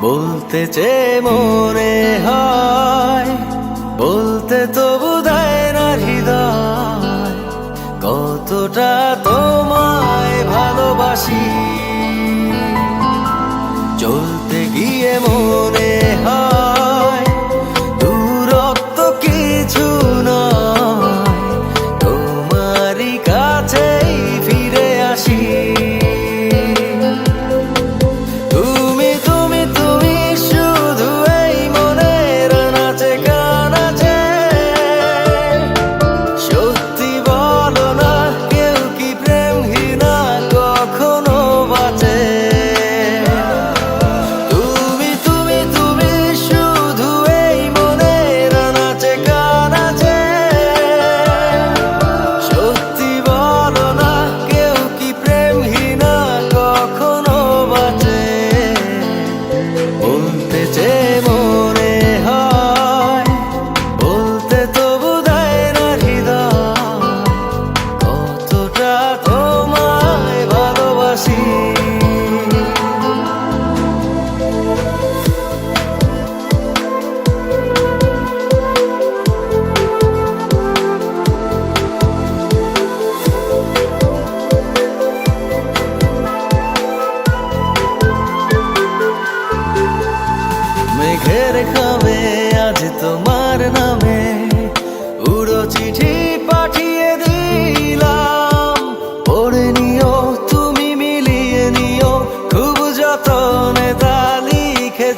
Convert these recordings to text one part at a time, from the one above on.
বলতে চে মনে হয় বলতে তবু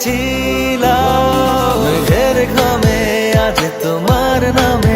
ছিল ঘের ঘামে আজ তোমার নামে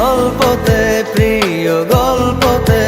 গল্পতে প্রিয় গল্পতে।